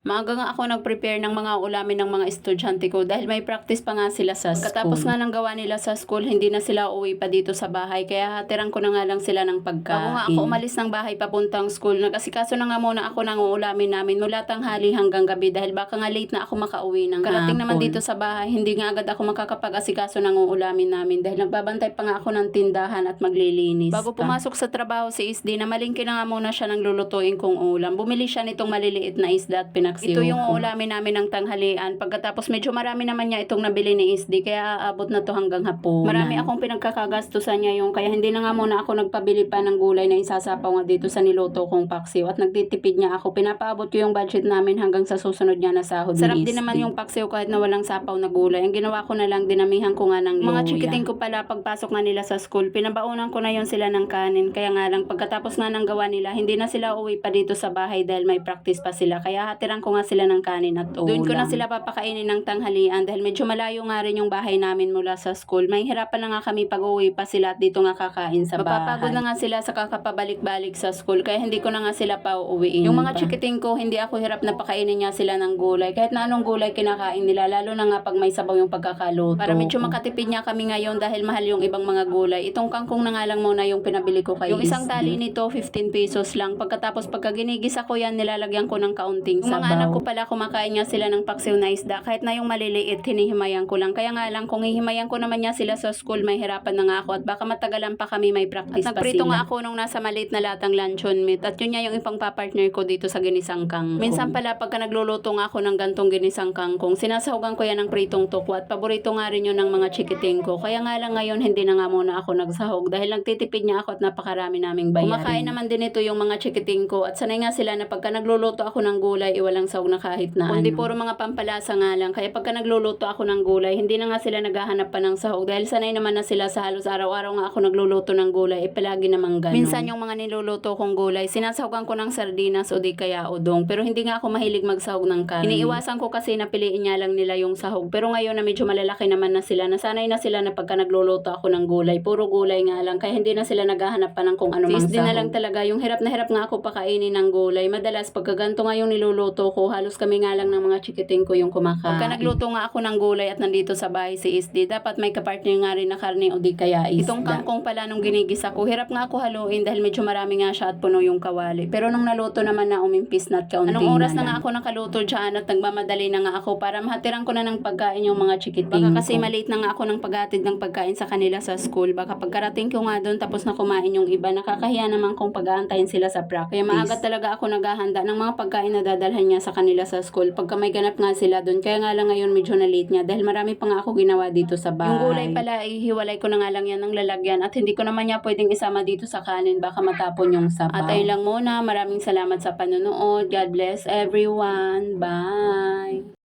Maaga nga ako nag-prepare ng mga ulamin ng mga estudyante ko dahil may practice pa nga sila sa Pagkatapos nga ng gawa nila sa school, hindi na sila uwi pa dito sa bahay kaya hatiran ko na nga lang sila ng pagkain. Bago nga ako umalis ng bahay papuntang school, nag-asikaso na nga muna ako ng ulamin namin mula tanghali hanggang gabi dahil baka nga late na ako makauwi ng Karating naman dito sa bahay, hindi nga agad ako makakapag-asikaso ng ulamin namin dahil nagbabantay pa nga ako ng tindahan at maglilinis. Bago pumasok sa trabaho si Isdi, namalingki na nga muna siya ng lulutuin kong ulam. Bumili siya nitong maliliit na isda at pinaksiw Ito yung ulamin namin ng tanghalian. Pagkatapos medyo marami naman niya itong nabili ni Isdi kaya aabot na to hanggang hapon. Marami akong pinagkakagastusan niya yung kaya hindi na nga muna ako nagpabili pa ng gulay na isasapaw nga dito sa niluto kong paksiw at nagtitipid niya ako. Pinapaabot ko yung budget namin hanggang sa susunod niya na sahod Sarap ni din naman yung paksiw kahit na walang sapaw na gulay. Ang ginawa ko na lang, dinamihan ko nga ng Mga chikiting ko pala pagpasok nga nila sa school, pinabaunan ko na yon sila ng kanin. Kaya nga lang, pagkatapos nga ng gawa nila, hindi na sila uwi pa dito sa bahay dahil may practice pa sila. Kaya hatiran ko nga sila ng kanin at ulam. Doon ko na sila papakainin ng tanghalian dahil medyo malayo nga rin yung bahay namin mula sa school. May hirapan na nga kami pag uwi pa sila at dito nga kakain sa bahay. Mapapagod na nga sila sa kakapabalik-balik sa school kaya hindi ko na nga sila pa uuwiin. Yung mga chikiting ko, hindi ako hirap na pakainin niya sila ng gulay. Kahit na anong gulay kinakain nila, lalo na nga pag may sabaw yung pagkakaluto. Para medyo makatipid niya kami ngayon dahil mahal yung ibang mga gulay. Itong kangkong na nga lang muna yung pinabili ko kay Yung isang tali nito, 15 pesos lang. Pagkatapos pagka ginigisa ko yan, nilalagyan ko ng kaunting sabaw. Yung mga anak ko pala, kumakain niya sila ng paksiw na isda. Kahit na yung maliliit, hinihimayan ko lang. Kaya nga lang, kung hihimayan ko naman niya sila sa school, may hirapan na nga ako at baka matagalan pa kami may practice At pa nagprito sila. nga ako nung nasa maliit na latang luncheon meat at yun nga yung ipang partner ko dito sa ginisang kangkong. Minsan pala pagka nagluluto nga ako ng gantong ginisang kangkong, sinasahugan ko yan ng pritong tokwa at paborito nga rin yun ng mga chikiting ko. Kaya nga lang ngayon hindi na nga muna ako nagsahog dahil nagtitipid niya ako at napakarami naming bayarin. Kumakain naman din ito yung mga chikiting ko at sanay nga sila na pagka nagluluto ako ng gulay, iwalang sahog na kahit na Kundi ano. puro mga pampalasa nga lang. Kaya pagka nagluluto ako ng gulay, hindi na nga sila naghahanap pa ng sahog dahil sanay naman na sila sa halos araw-araw nga ako nagluluto ng gulay, eh palagi namang ganun. Minsan yung mga niluluto kong gulay, sinasahugan ko ng sardinas o di kaya udong. Pero hindi nga ako mahilig magsahog ng kanin. Iniiwasan ko kasi na piliin niya lang nila yung sahog. Pero ngayon na medyo malalaki naman na sila, nasanay na sila na pagka nagluluto ako ng gulay, puro gulay nga lang. Kaya hindi na sila naghahanap pa ng kung ano mang Sis, na lang talaga. Yung hirap na hirap nga ako pakainin ng gulay. Madalas pagka ganito nga yung niluluto ko, halos kami nga lang ng mga chikiting ko yung kumakain. Pagka nagluto nga ako ng gulay at nandito sa bahay si Isdi, dapat may kapartner nga rin na karne o di kaya isda. Itong kangkong pala nung ginigisa ko, hirap nga ako haluin dahil medyo marami nga siya at puno yung kawali. Pero nung naluto naman na umimpis na at kaunti Anong oras na nga ako nakaluto dyan at nagmamadali na nga ako para mahatiran ko na ng pagkain yung mga chikiting Baka kasi maliit na nga ako ng paghatid ng pagkain sa kanila sa school. Baka pagkarating ko nga doon tapos na kumain yung iba, nakakahiya naman kung pag-aantayin sila sa practice. Kaya maaga talaga ako naghahanda ng mga pagkain na dadalhan niya sa kanila sa school. Pagka may ganap nga sila doon, kaya nga lang ngayon medyo na late niya dahil marami pa nga ako ginawa dito sa bahay. Yung gulay pala, ihiwalay ko na nga lang yan ng lalagyan at hindi ko naman niya pwedeng isama dito sa kanin. Baka matapon yung sabaw. At ayun lang muna. Maraming salamat sa panonood. God bless everyone. Bye!